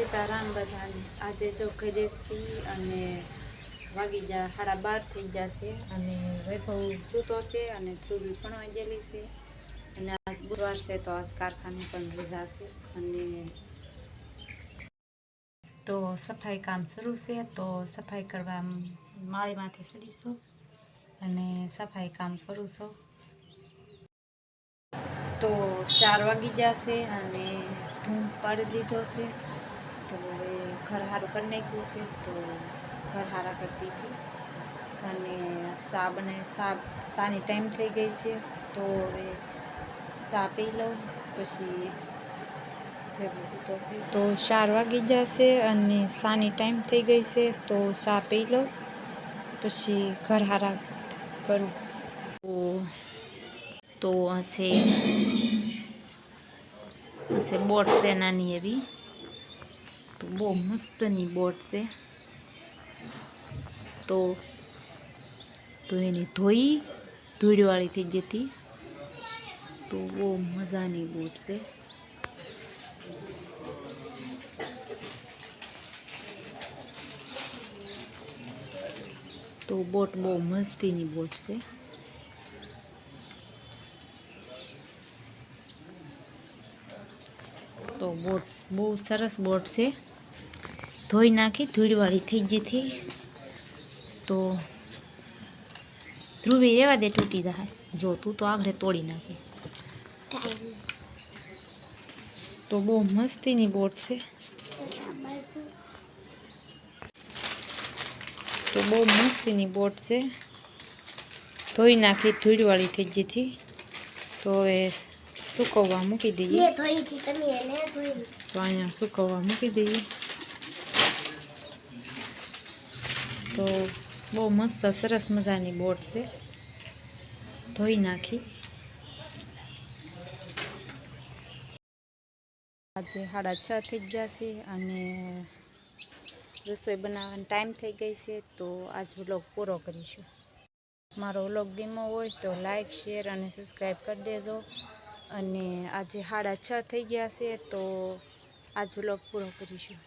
સીતારામ બધાને. આજે જો ઘરે સી અને વાગી જા સાડા બાર થઈ જશે અને વૈભવ સૂતો છે અને ધ્રુવી પણ વાગેલી છે. અને આજ બુધવાર છે તો આજ કારખાને પણ રજા છે અને તો સફાઈ કામ શરૂ છે તો સફાઈ કરવા માળીમાંથી ચડીશું અને સફાઈ કામ કરું છું તો ચાર વાગી જશે અને ધૂમ પાડી લીધો છે. તો હવે ઘર સારું કરી નાખ્યું છે તો ઘર સારા કરતી હતી. અને સા બને સા સાની ટાઈમ થઈ ગઈ છે તો હવે ચા પી લઉં પછી તો ચાર વાગી જશે અને સાની ટાઈમ થઈ ગઈ છે તો ચા પી લઉં પછી ઘર હારા કરું. તો તો છે બોટ છે નાની એવી. તો બહુ મસ્તની બોટ છે. તો તો એને ધોઈ ધૂળવાળી થઈ જતી તો બહુ મજાની બોટ છે. તો બોટ બહુ મસ્તીની બોટ છે. તો બોટ બહુ સરસ બોટ છે. ધોઈ નાખી, ધૂળવાળી થઈ જતી તો ધ્રુવી રહેવા દે તૂટી જાય. જો તું તો આગળ તોડી નાખી. તો બહુ મસ્તીની બોટ છે. તો બહુ મસ્તીની બોટ છે. ધોઈ નાખી, ધૂળવાળી થઈ જતી તો હવે સુકવવા મૂકી દઈએ તો અહીંયા સુકવવા મૂકી દઈએ તો બહુ મસ્ત સરસ મજાની બોટ છે ધોઈ નાખી આજે સાડા છ થઈ જશે અને રસોઈ બનાવવાનો ટાઈમ થઈ ગઈ છે તો આજ વ્લોગ પૂરો કરીશું. મારો વ્લોગ ગમ્યો હોય તો લાઈક શેર અને સબસ્ક્રાઈબ કરી દેજો. અને આજે સાડા છ થઈ ગયા છે તો આજ વ્લોગ પૂરો કરીશું.